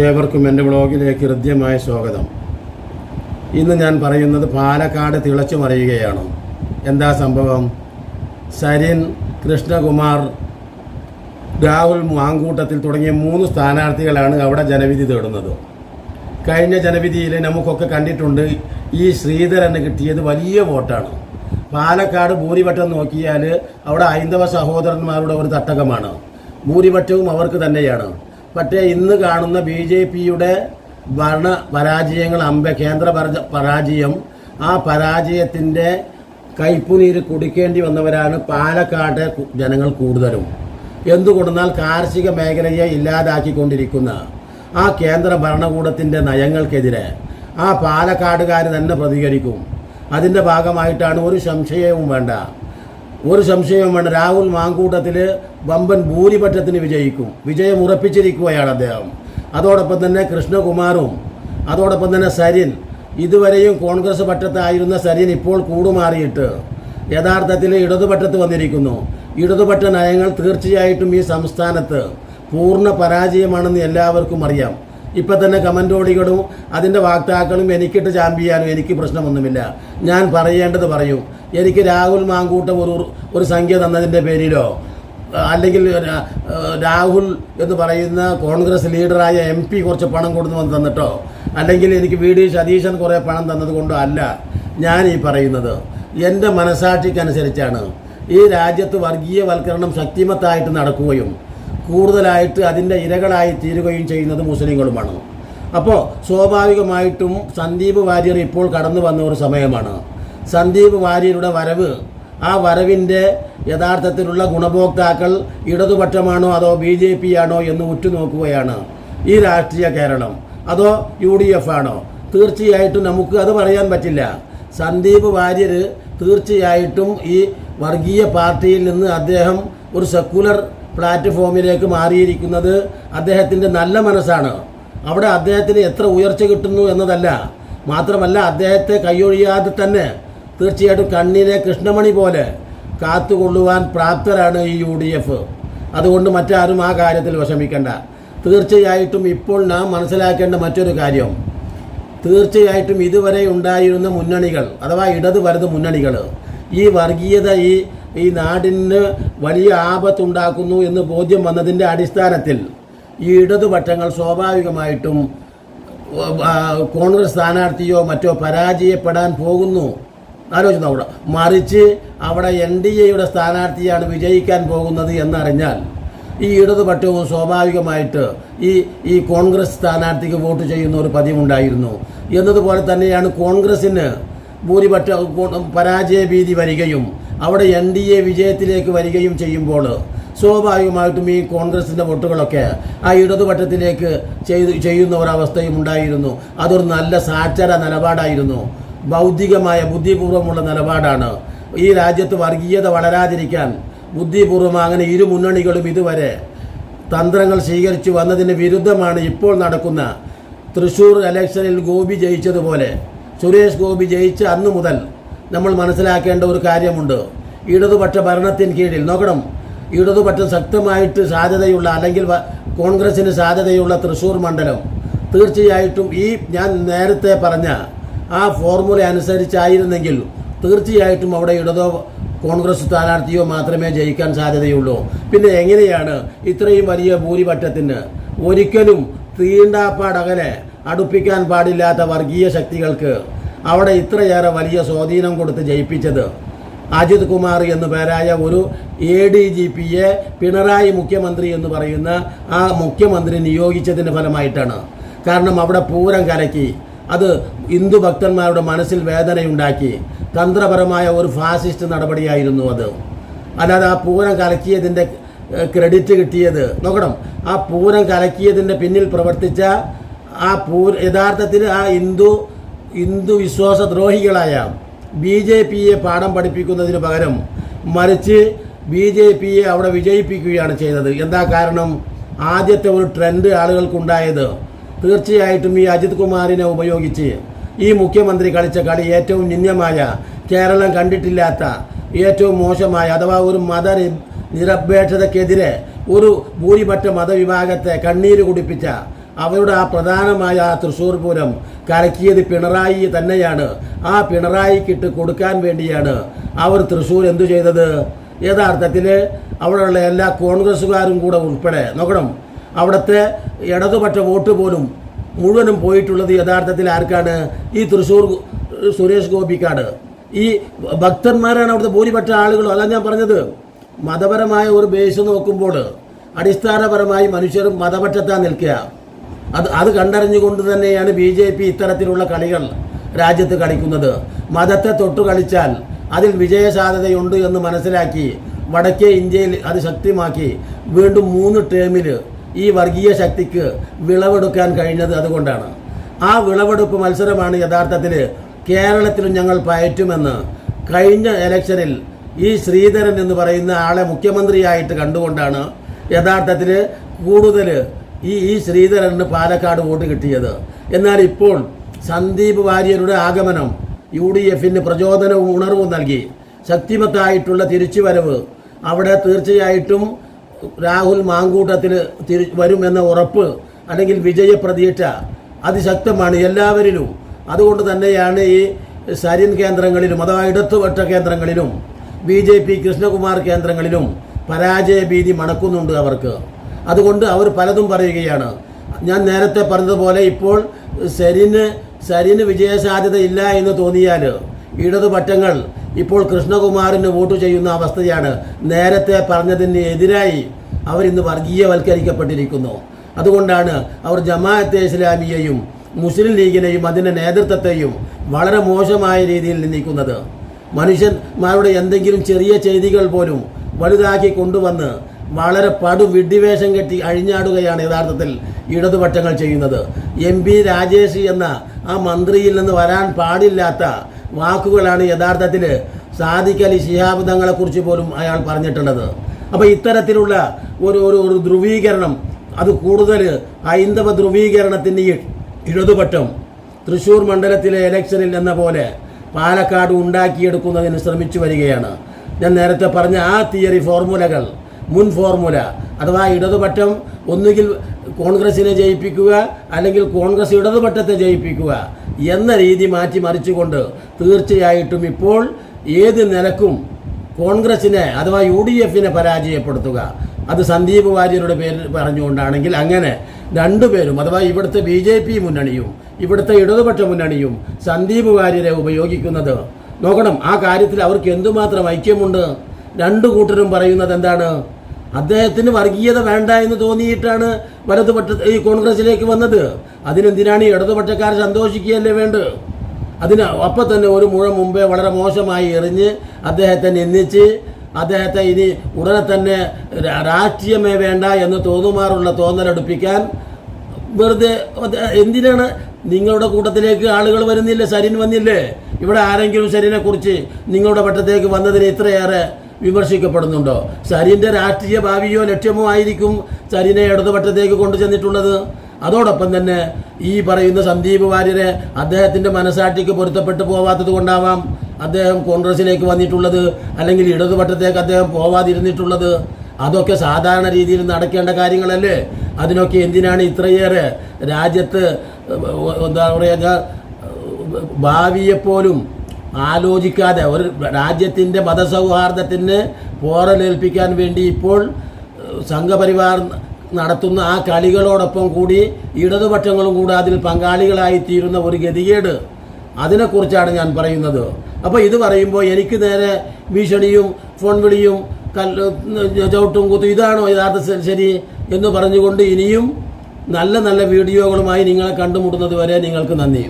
ഏവർക്കും എന്റെ വ്ളോഗിലേക്ക് ഹൃദ്യമായ സ്വാഗതം. ഇന്ന് ഞാൻ പറയുന്നത് പാലക്കാട് തിളച്ചു മറിയുകയാണ്. എന്താ സംഭവം? സരിൻ കൃഷ്ണകുമാർ രാഹുൽ മാങ്കൂട്ടത്തിൽ തുടങ്ങിയ മൂന്ന് സ്ഥാനാർത്ഥികളാണ് അവിടെ ജനവിധി തേടുന്നത്. കഴിഞ്ഞ ജനവിധിയിൽ നമുക്കൊക്കെ കണ്ടിട്ടുണ്ട് ഈ ശ്രീധരന് കിട്ടിയത് വലിയ വോട്ടാണ്. പാലക്കാട് ഭൂരിപക്ഷം നോക്കിയാൽ അവിടെ ഹൈന്ദവ സഹോദരന്മാരുടെ ഒരു തട്ടകമാണ്. ഭൂരിപക്ഷവും അവർക്ക് തന്നെയാണ്. പക്ഷേ ഇന്ന് കാണുന്ന ബി ജെ പിയുടെ ഭരണ പരാജയങ്ങൾ അമ്പ കേന്ദ്ര പരാജയം ആ പരാജയത്തിന്റെ കൈപ്പുനീര് കുടിക്കേണ്ടി വന്നവരാണ് പാലക്കാട്ടെ ജനങ്ങൾ കൂടുതലും. എന്തുകൊണ്ടെന്നാൽ കാർഷിക മേഖലയെ ഇല്ലാതാക്കിക്കൊണ്ടിരിക്കുന്ന ആ കേന്ദ്ര ഭരണകൂടത്തിന്റെ നയങ്ങൾക്കെതിരെ ആ പാലക്കാടുകാർ തന്നെ പ്രതികരിക്കും. അതിന്റെ ഭാഗമായിട്ടാണ് ഒരു സംശയവും വേണ്ട. ഒരു സംശയവും വേണ്ട. രാഹുൽ മാങ്കൂട്ടത്തിൽ വമ്പൻ ഭൂരിപക്ഷത്തിന് വിജയിക്കും. വിജയം ഉറപ്പിച്ചിരിക്കുകയാണ് അദ്ദേഹം. അതോടൊപ്പം തന്നെ കൃഷ്ണകുമാറും അതോടൊപ്പം തന്നെ സരിൻ. ഇതുവരെയും കോൺഗ്രസ് പക്ഷത്തായിരുന്ന സരിൻ ഇപ്പോൾ കൂടുമാറിയിട്ട് യഥാർത്ഥത്തിൽ ഇടതുപക്ഷത്ത് വന്നിരിക്കുന്നു. ഇടതുപക്ഷ നയങ്ങൾ തീർച്ചയായിട്ടും ഈ സംസ്ഥാനത്ത് പൂർണ പരാജയമാണെന്ന് എല്ലാവർക്കും അറിയാം. ഇപ്പം തന്നെ കമന്റോടികളും അതിന്റെ വാക്താക്കളും എനിക്കിട്ട് ചാമ്പിയാനും എനിക്ക് പ്രശ്നമൊന്നുമില്ല. ഞാൻ പറയേണ്ടത് പറയും. എനിക്ക് രാഹുൽ മാങ്കൂട്ടം ഒരു ഒരു സംഖ്യ തന്നതിന്റെ പേരിലോ അല്ലെങ്കിൽ രാഹുൽ എന്ന് പറയുന്ന കോൺഗ്രസ് ലീഡറായ എം പി കുറച്ച് പണം കൊടുത്തു തന്നിട്ടോ അല്ലെങ്കിൽ എനിക്ക് വി ഡി സതീശൻ കുറേ പണം തന്നത് കൊണ്ടോ അല്ല ഞാൻ ഈ പറയുന്നത്. എന്റെ മനസാക്ഷിക്കനുസരിച്ചാണ് ഈ രാജ്യത്ത് വർഗീയവൽക്കരണം ശക്തിമത്തായിട്ട് നടക്കുകയും കൂടുതലായിട്ട് അതിന്റെ ഇരകളായി തീരുകയും ചെയ്യുന്നത് മുസ്ലിങ്ങളുമാണ്. അപ്പോൾ സ്വാഭാവികമായിട്ടും സന്ദീപ് വാര്യർ ഇപ്പോൾ കടന്നു വന്ന ഒരു സമയമാണ്. സന്ദീപ് വാര്യരുടെ വരവ് ആ വരവിന്റെ യഥാർത്ഥത്തിലുള്ള ഗുണഭോക്താക്കൾ ഇടതുപക്ഷമാണോ അതോ ബി ജെ പി ആണോ എന്ന് ഉറ്റുനോക്കുകയാണ് ഈ രാഷ്ട്രീയ കേരളം. അതോ യു ഡി എഫ് ആണോ തീർച്ചയായിട്ടും നമുക്ക് അത് പറയാൻ പറ്റില്ല. സന്ദീപ് വാര്യർ തീർച്ചയായിട്ടും ഈ വർഗീയ പാർട്ടിയിൽ നിന്ന് അദ്ദേഹം ഒരു സെക്കുലർ പ്ലാറ്റ്ഫോമിലേക്ക് മാറിയിരിക്കുന്നത് അദ്ദേഹത്തിന്റെ നല്ല മനസ്സാണ്. അവിടെ അദ്ദേഹത്തിന് എത്ര ഉയർച്ച കിട്ടുന്നു എന്നതല്ല. മാത്രമല്ല അദ്ദേഹത്തെ കൈയൊഴിയാതെ തന്നെ തീർച്ചയായിട്ടും കണ്ണിലെ കൃഷ്ണമണി പോലെ കാത്തുകൊള്ളുവാൻ പ്രാപ്തരാണ് ഈ യു ഡി എഫ്. അതുകൊണ്ട് മറ്റാരും ആ കാര്യത്തിൽ വിഷമിക്കേണ്ട. തീർച്ചയായിട്ടും ഇപ്പോൾ നാം മനസ്സിലാക്കേണ്ട മറ്റൊരു കാര്യം. തീർച്ചയായിട്ടും ഇതുവരെ ഉണ്ടായിരുന്ന മുന്നണികൾ അഥവാ ഇടത് വലത് മുന്നണികൾ ഈ വർഗീയത ഈ ഈ നാടിന് വലിയ ആപത്തുണ്ടാക്കുന്നു എന്ന് ബോധ്യം വന്നതിന്റെ അടിസ്ഥാനത്തിൽ ഈ ഇടതുപക്ഷങ്ങൾ സ്വാഭാവികമായിട്ടും കോൺഗ്രസ് സ്ഥാനാർത്ഥിയോ മറ്റോ പരാജയപ്പെടാൻ പോകുന്നു. ആലോചിച്ചു അവിടെ മറിച്ച് അവിടെ എൻ ഡി എയുടെ സ്ഥാനാർത്ഥിയാണ് വിജയിക്കാൻ പോകുന്നത് എന്നറിഞ്ഞാൽ ഈ ഇടതുപക്ഷവും സ്വാഭാവികമായിട്ട് ഈ ഈ കോൺഗ്രസ് സ്ഥാനാർത്ഥിക്ക് വോട്ട് ചെയ്യുന്ന ഒരു പതിവുണ്ടായിരുന്നു. എന്നതുപോലെ തന്നെയാണ് കോൺഗ്രസിന് ഭൂരിപക്ഷ പരാജയ ഭീതി വരികയും അവിടെ എൻ ഡി എ വിജയത്തിലേക്ക് വരികയും ചെയ്യുമ്പോൾ സ്വാഭാവികമായിട്ടും ഈ കോൺഗ്രസിന്റെ വോട്ടുകളൊക്കെ ആ ഇടതുപക്ഷത്തിലേക്ക് ചെയ്ത് ചെയ്യുന്ന ഒരവസ്ഥയും ഉണ്ടായിരുന്നു. അതൊരു നല്ല സാക്ഷര നിലപാടായിരുന്നു. ബൗദ്ധികമായ ബുദ്ധിപൂർവമുള്ള നിലപാടാണ്. ഈ രാജ്യത്ത് വർഗീയത വളരാതിരിക്കാൻ ബുദ്ധിപൂർവം അങ്ങനെ ഇരു മുന്നണികളും ഇതുവരെ തന്ത്രങ്ങൾ സ്വീകരിച്ചു വന്നതിന് വിരുദ്ധമാണ് ഇപ്പോൾ നടക്കുന്ന തൃശൂർ ഇലക്ഷനിൽ ഗോപി ജയിച്ചതുപോലെ. സുരേഷ് ഗോപി ജയിച്ച അന്നു മുതൽ നമ്മൾ മനസ്സിലാക്കേണ്ട ഒരു കാര്യമുണ്ട്. ഇടതുപക്ഷ ഭരണത്തിന് കീഴിൽ നോക്കണം. ഇടതുപക്ഷം ശക്തമായിട്ട് സാധ്യതയുള്ള അല്ലെങ്കിൽ കോൺഗ്രസിന് സാധ്യതയുള്ള തൃശ്ശൂർ മണ്ഡലം. തീർച്ചയായിട്ടും ഈ ഞാൻ നേരത്തെ പറഞ്ഞ ആ ഫോർമുല അനുസരിച്ചായിരുന്നെങ്കിൽ തീർച്ചയായിട്ടും അവിടെ ഇടതോ കോൺഗ്രസ് സ്ഥാനാർത്ഥിയോ മാത്രമേ ജയിക്കാൻ സാധ്യതയുള്ളൂ. പിന്നെ എങ്ങനെയാണ് ഇത്രയും വലിയ ഭൂരിപക്ഷത്തിന് ഒരിക്കലും തീണ്ടാപ്പാടകലെ അടുപ്പിക്കാൻ പാടില്ലാത്ത വർഗീയ ശക്തികൾക്ക് അവിടെ ഇത്രയേറെ വലിയ സ്വാധീനം കൊടുത്ത് ജയിപ്പിച്ചത് അജിത് കുമാർ എന്നു പേരായ ഒരു എ ഡി ജി പിയെ പിണറായി മുഖ്യമന്ത്രി എന്ന് പറയുന്ന ആ മുഖ്യമന്ത്രി നിയോഗിച്ചതിന്റെ ഫലമായിട്ടാണ്. കാരണം അവിടെ പൂരം കലക്കി അത് ഹിന്ദു ഭക്തന്മാരുടെ മനസ്സിൽ വേദനയുണ്ടാക്കി തന്ത്രപരമായ ഒരു ഫാസിസ്റ്റ് നടപടിയായിരുന്നു അത്. അല്ലാതെ ആ പൂരം കലക്കിയതിന്റെ ക്രെഡിറ്റ് കിട്ടിയത് നോക്കണം ആ പൂരം കലക്കിയതിന്റെ പിന്നിൽ പ്രവർത്തിച്ച ആ പൂ യഥാർത്ഥത്തിൽ ആ ഹിന്ദു ഹിന്ദു വിശ്വാസ ദ്രോഹികളായ ബി ജെ പിയെ പാഠം പഠിപ്പിക്കുന്നതിന് പകരം മറിച്ച് ബി ജെ പിയെ അവിടെ വിജയിപ്പിക്കുകയാണ് ചെയ്തത്. എന്താ കാരണം? ആദ്യത്തെ ഒരു ട്രെൻഡ് ആളുകൾക്കുണ്ടായത് തീർച്ചയായിട്ടും ഈ അജിത് കുമാറിനെ ഉപയോഗിച്ച് ഈ മുഖ്യമന്ത്രി കളിച്ച കളി ഏറ്റവും നിന്ദ്യമായ കേരളം കണ്ടിട്ടില്ലാത്ത ഏറ്റവും മോശമായ അഥവാ ഒരു മത നിരപേക്ഷതക്കെതിരെ ഒരു ഭൂരിപക്ഷ മതവിഭാഗത്തെ കണ്ണീര് കുടിപ്പിച്ച അവരുടെ ആ പ്രധാനമായ ആ തൃശ്ശൂർ പൂരം കലക്കിയത് പിണറായി തന്നെയാണ്. ആ പിണറായിക്കിട്ട് കൊടുക്കാൻ വേണ്ടിയാണ് അവർ തൃശ്ശൂർ എന്തു ചെയ്തത്? യഥാർത്ഥത്തിൽ അവിടെയുള്ള എല്ലാ കോൺഗ്രസ്സുകാരും കൂടെ ഉൾപ്പെടെ നോക്കണം. അവിടുത്തെ ഇടതുപക്ഷ വോട്ട് പോലും മുഴുവനും പോയിട്ടുള്ളത് യഥാർത്ഥത്തിൽ ആർക്കാണ്? ഈ തൃശ്ശൂർ സുരേഷ് ഗോപിക്കാണ്. ഈ ഭക്തന്മാരാണ് അവിടുത്തെ ഭൂരിപക്ഷ ആളുകളും. അതാ ഞാൻ പറഞ്ഞത്. മതപരമായ ഒരു ബേസ് നോക്കുമ്പോൾ അടിസ്ഥാനപരമായി മനുഷ്യർ മതപക്ഷത്താൻ നിൽക്കുക. അത് അത് കണ്ടറിഞ്ഞുകൊണ്ട് തന്നെയാണ് ബി ജെ പി ഇത്തരത്തിലുള്ള കളികൾ രാജ്യത്ത് കളിക്കുന്നത്. മതത്തെ തൊട്ടു കളിച്ചാൽ അതിൽ വിജയ സാധ്യതയുണ്ട് എന്ന് മനസ്സിലാക്കി വടക്കേ ഇന്ത്യയിൽ അത് ശക്തിമാക്കി വീണ്ടും മൂന്ന് ടേമിൽ ഈ വർഗീയ ശക്തിക്ക് വിളവെടുക്കാൻ കഴിഞ്ഞത് അതുകൊണ്ടാണ്. ആ വിളവെടുപ്പ് മത്സരമാണ് യഥാർത്ഥത്തിൽ കേരളത്തിലും ഞങ്ങൾ പയറ്റുമെന്ന് കഴിഞ്ഞ ഇലക്ഷനിൽ ഈ ശ്രീധരൻ എന്ന് പറയുന്ന ആളെ മുഖ്യമന്ത്രിയായിട്ട് കണ്ടുകൊണ്ടാണ് യഥാർത്ഥത്തിൽ കൂടുതൽ ഈ ഈ ശ്രീധരന് പാലക്കാട് വോട്ട് കിട്ടിയത്. എന്നാൽ ഇപ്പോൾ സന്ദീപ് വാര്യരുടെ ആഗമനം യു ഡി എഫിന് പ്രചോദനവും ഉണർവും നൽകി. ശക്തിമത്തായിട്ടുള്ള തിരിച്ചുവരവ് അവിടെ തീർച്ചയായിട്ടും രാഹുൽ മാങ്കൂട്ടത്തിൽ തിരി വരുമെന്ന ഉറപ്പ് അല്ലെങ്കിൽ വിജയപ്രതീക്ഷ അതിശക്തമാണ് എല്ലാവരിലും. അതുകൊണ്ട് തന്നെയാണ് ഈ സരിൻ കേന്ദ്രങ്ങളിലും അഥവാ ഇടത്തുപക്ഷ കേന്ദ്രങ്ങളിലും ബി ജെ പി കൃഷ്ണകുമാർ കേന്ദ്രങ്ങളിലും പരാജയ ഭീതി മണക്കുന്നുണ്ട് അവർക്ക്. അതുകൊണ്ട് അവർ പലതും പറയുകയാണ്. ഞാൻ നേരത്തെ പറഞ്ഞതുപോലെ ഇപ്പോൾ സരിന് സരിന് വിജയസാധ്യത ഇല്ല എന്ന് തോന്നിയാൽ ഇടതുപക്ഷങ്ങൾ ഇപ്പോൾ കൃഷ്ണകുമാറിന് വോട്ട് ചെയ്യുന്ന അവസ്ഥയാണ്. നേരത്തെ പറഞ്ഞതിന് എതിരായി അവരിന്ന് വർഗീയവൽക്കരിക്കപ്പെട്ടിരിക്കുന്നു. അതുകൊണ്ടാണ് അവർ ജമാഅത്തെ ഇസ്ലാമിയെയും മുസ്ലിം ലീഗിനെയും അതിന്റെ നേതൃത്വത്തെയും വളരെ മോശമായ രീതിയിൽ നിന്ദിക്കുന്നത്. മനുഷ്യന്മാരുടെ എന്തെങ്കിലും ചെറിയ ചെയ്തികൾ പോലും വലുതാക്കി കൊണ്ടുവന്ന് വളരെ പടു വിഡ്ഢിവേഷം കെട്ടി അഴിഞ്ഞാടുകയാണ് യഥാർത്ഥത്തിൽ ഇടതുപക്ഷങ്ങൾ ചെയ്യുന്നത്. എം പി രാജേഷ് എന്ന ആ മന്ത്രിയിൽ നിന്ന് വരാൻ പാടില്ലാത്ത വാക്കുകളാണ് യഥാർത്ഥത്തിൽ സാദിഖ് അലി ശിഹാബ് തങ്ങളെക്കുറിച്ച് പോലും അയാൾ പറഞ്ഞിട്ടുള്ളത്. അപ്പോൾ ഇത്തരത്തിലുള്ള ഒരു ഒരു ഒരു ധ്രുവീകരണം അത് കൂടുതൽ ഹൈന്ദവ ധ്രുവീകരണത്തിന്റെ ഇടതുപക്ഷം തൃശ്ശൂർ മണ്ഡലത്തിലെ ഇലക്ഷനിൽ എന്ന പോലെ പാലക്കാട് ഉണ്ടാക്കിയെടുക്കുന്നതിന് ശ്രമിച്ചു വരികയാണ്. ഞാൻ നേരത്തെ പറഞ്ഞ ആ തിയറി ഫോർമുലകൾ മുൻ ഫോർമുല. അഥവാ ഇടതുപക്ഷം ഒന്നുകിൽ കോൺഗ്രസിനെ ജയിപ്പിക്കുക അല്ലെങ്കിൽ കോൺഗ്രസ് ഇടതുപക്ഷത്തെ ജയിപ്പിക്കുക എന്ന രീതി മാറ്റി മറിച്ചുകൊണ്ട് തീർച്ചയായിട്ടും ഇപ്പോൾ ഏത് നിലക്കും കോൺഗ്രസിനെ അഥവാ യു ഡി എഫിനെ പരാജയപ്പെടുത്തുക. അത് സന്ദീപ് വാര്യരുടെ പേര് പറഞ്ഞുകൊണ്ടാണെങ്കിൽ അങ്ങനെ രണ്ടുപേരും അഥവാ ഇവിടുത്തെ ബി ജെ പി മുന്നണിയും ഇവിടുത്തെ ഇടതുപക്ഷ മുന്നണിയും സന്ദീപ് വാര്യരെ ഉപയോഗിക്കുന്നത്. നോക്കണം ആ കാര്യത്തിൽ അവർക്ക് എന്തുമാത്രം ഐക്യമുണ്ട്? രണ്ടു കൂട്ടരും പറയുന്നത് എന്താണ്? അദ്ദേഹത്തിന് വർഗീയത വേണ്ട എന്ന് തോന്നിയിട്ടാണ് വലതുപക്ഷ ഈ കോൺഗ്രസിലേക്ക് വന്നത്. അതിനെന്തിനാണ് ഈ ഇടതുപക്ഷക്കാർ സന്തോഷിക്കുകയല്ലേ വേണ്ട അതിന് അപ്പം തന്നെ ഒരു മുഴ മുമ്പേ വളരെ മോശമായി എറിഞ്ഞ് അദ്ദേഹത്തെ നിന്ദിച്ച് അദ്ദേഹത്തെ ഇനി ഉടനെ തന്നെ രാഷ്ട്രീയമേ വേണ്ട എന്ന് തോന്നുമാറുള്ള തോന്നലെടുപ്പിക്കാൻ വെറുതെ എന്തിനാണ് നിങ്ങളുടെ കൂട്ടത്തിലേക്ക് ആളുകൾ വരുന്നില്ലേ? സരിൻ വന്നില്ലേ? ഇവിടെ ആരെങ്കിലും സരിനെ കുറിച്ച് നിങ്ങളുടെ പട്ടത്തേക്ക് വന്നതിന് ഇത്രയേറെ വിമർശിക്കപ്പെടുന്നുണ്ടോ? സരിന്റെ രാഷ്ട്രീയ ഭാവിയോ ലക്ഷ്യമോ ആയിരിക്കും സരിനെ ഇടതുപക്ഷത്തേക്ക് കൊണ്ടുചെന്നിട്ടുള്ളത്. അതോടൊപ്പം തന്നെ ഈ പറയുന്ന സന്ദീപ് വാര്യരെ അദ്ദേഹത്തിന്റെ മനസാക്ഷിക്ക് പൊരുത്തപ്പെട്ടു പോവാത്തത് കൊണ്ടാവാം അദ്ദേഹം കോൺഗ്രസിലേക്ക് വന്നിട്ടുള്ളത് അല്ലെങ്കിൽ ഇടതുപക്ഷത്തേക്ക് അദ്ദേഹം പോവാതിരുന്നിട്ടുള്ളത്. അതൊക്കെ സാധാരണ രീതിയിൽ നടക്കേണ്ട കാര്യങ്ങളല്ലേ? അതിനൊക്കെ എന്തിനാണ് ഇത്രയേറെ രാജ്യത്ത് എന്താ പറയുക ഭാവിയെപ്പോലും ആലോചിക്കാതെ ഒരു രാജ്യത്തിന്റെ മതസൗഹാർദ്ദത്തിന് പോറലേൽപ്പിക്കാൻ വേണ്ടി ഇപ്പോൾ സംഘപരിവാർ നടത്തുന്ന ആ കളികളോടൊപ്പം കൂടി ഇടതുപക്ഷങ്ങളും കൂടെ അതിൽ പങ്കാളികളായിത്തീരുന്ന ഒരു ഗതികേട്. അതിനെക്കുറിച്ചാണ് ഞാൻ പറയുന്നത്. അപ്പോൾ ഇത് പറയുമ്പോൾ എനിക്ക് നേരെ ഭീഷണിയും ഫോൺ വിളിയും കല്ല് ചവിട്ടും കുത്തും ഇതാണോ യഥാർത്ഥ ശരി എന്ന് പറഞ്ഞുകൊണ്ട് ഇനിയും നല്ല നല്ല വീഡിയോകളുമായി നിങ്ങളെ കണ്ടുമുട്ടുന്നത് വരെ നിങ്ങൾക്ക് നന്ദി.